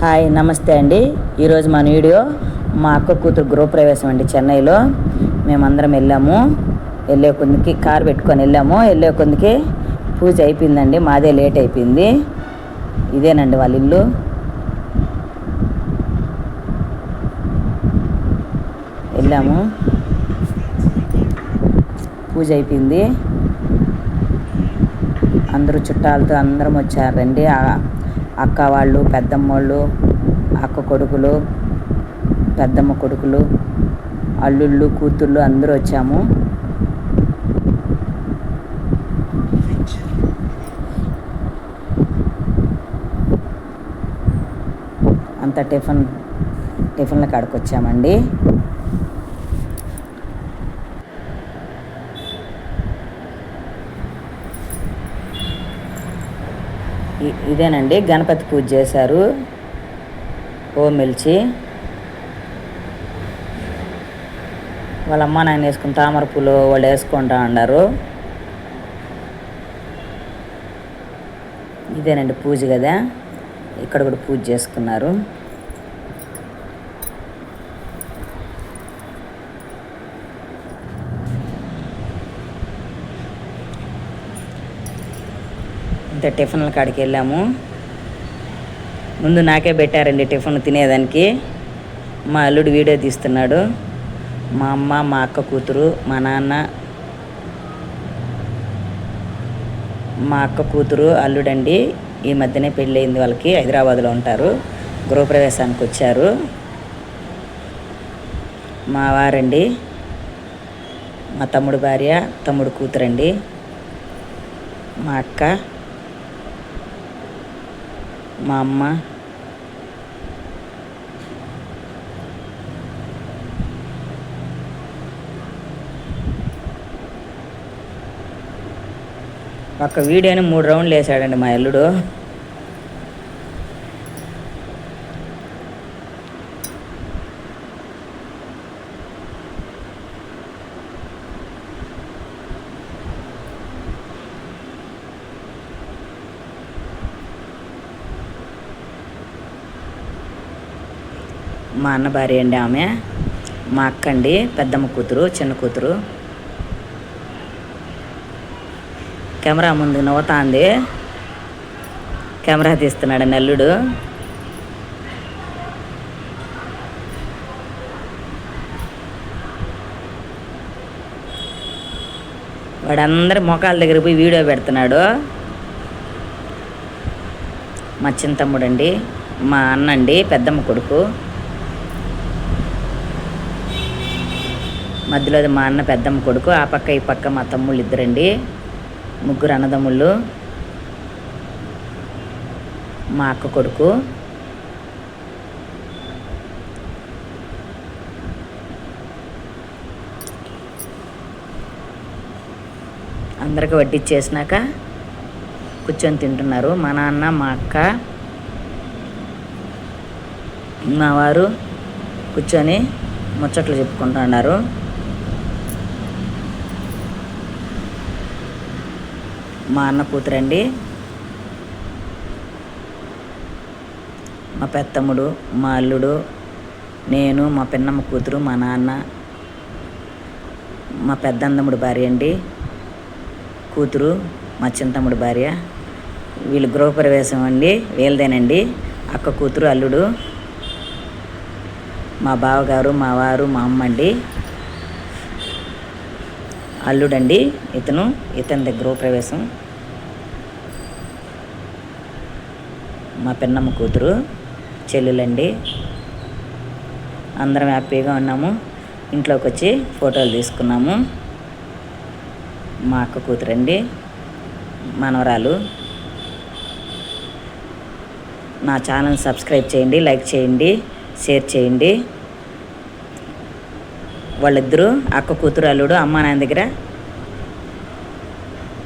Hi నమస్తే అండి. ఈరోజు మన వీడియో మా అక్క కూతురు గృహప్రవేశం అండి చెన్నైలో. మేమందరం వెళ్ళాము. వెళ్ళే కొందికి కారు పెట్టుకొని వెళ్ళాము. వెళ్ళే కొందికి పూజ అయిపోయిందండి. మాదే లేట్ అయిపోయింది. ఇదేనండి వాళ్ళ ఇల్లు. వెళ్ళాము. పూజ అయిపోయింది. అందరూ చుట్టాలతో అందరం వచ్చారండి. అక్క వాళ్ళు పెద్దమ్మ వాళ్ళు అక్క కొడుకులు పెద్దమ్మ కొడుకులు అల్లుళ్ళు కూతుళ్ళు అందరూ వచ్చాము. అంతా టిఫిన్ టిఫిన్ల కాడికి వచ్చామండి ఇదేనండి. గణపతి పూజ చేశారు. ఓం మెలిచి వాళ్ళ అమ్మ నాయన వేసుకుని తామర పూలు వాళ్ళు వేసుకుంటా ఉన్నారు. ఇదేనండి పూజ కదా ఇక్కడ కూడా పూజ చేసుకున్నారు. ఇంత టిఫిన్ల కాడికి వెళ్ళాము. ముందు నాకే పెట్టారండి టిఫిన్ తినేదానికి. మా అల్లుడు వీడియో తీస్తున్నాడు. మా అమ్మ మా అక్క కూతురు మా నాన్న మా అక్క కూతురు అల్లుడండి ఈ మధ్యనే పెళ్ళయింది వాళ్ళకి హైదరాబాద్లో ఉంటారు. గృహప్రవేశానికి వచ్చారు. మా వారండి మా తమ్ముడు భార్య తమ్ముడు కూతురండి మా అక్క మా అమ్మ. ఒక వీడియోని మూడు రౌండ్లు వేసాడండి మా అల్లుడు. మా అన్న భార్య అండి ఆమె. మా అక్క అండి పెద్దమ్మ కూతురు చిన్న కూతురు. కెమెరా ముందు నవ్వుతాంది. కెమెరా తీస్తున్నాడు నల్లుడు. వాడందరి మొఖాల దగ్గర పోయి వీడియో పెడుతున్నాడు. మా చిన్న అండి మా అన్న అండి పెద్దమ్మ కొడుకు. మధ్యలో అది మా అన్న పెద్దమ్మ కొడుకు ఆ పక్క ఈ పక్క మా తమ్ముళ్ళు ఇద్దరండి. ముగ్గురు అన్నదమ్ముళ్ళు. మా అక్క కొడుకు. అందరికి వడ్డిచ్చేసినాక కూర్చొని తింటున్నారు. మా నాన్న మా అక్క మా వారు కూర్చొని ముచ్చట్లు చెప్పుకుంటున్నారు మా అన్న కూతురండి. మా పెత్తమ్ముడు మా అల్లుడు నేను మా పిన్నమ్మ కూతురు మా నాన్న మా పెద్దందమ్ముడు భార్య అండి. కూతురు మా చింతమ్ముడు భార్య. వీళ్ళు గృహప్రవేశం అండి వీళ్ళదేనండి. అక్క కూతురు అల్లుడు మా బావగారు మా వారు మా అమ్మ అండి. అల్లుడండి ఇతను ఇతని దగ్గర గృహప్రవేశం మా పిన్నమ్మ కూతురు చెల్లెలండి. అందరం హ్యాపీగా ఉన్నాము. ఇంట్లోకి వచ్చి ఫోటోలు తీసుకున్నాము. మా అక్క కూతురండి మనవరాలు. నా ఛానల్ సబ్స్క్రైబ్ చేయండి లైక్ చేయండి షేర్ చేయండి. వాళ్ళిద్దరూ అక్క కూతురు అల్లుడు అమ్మ నాన్న దగ్గర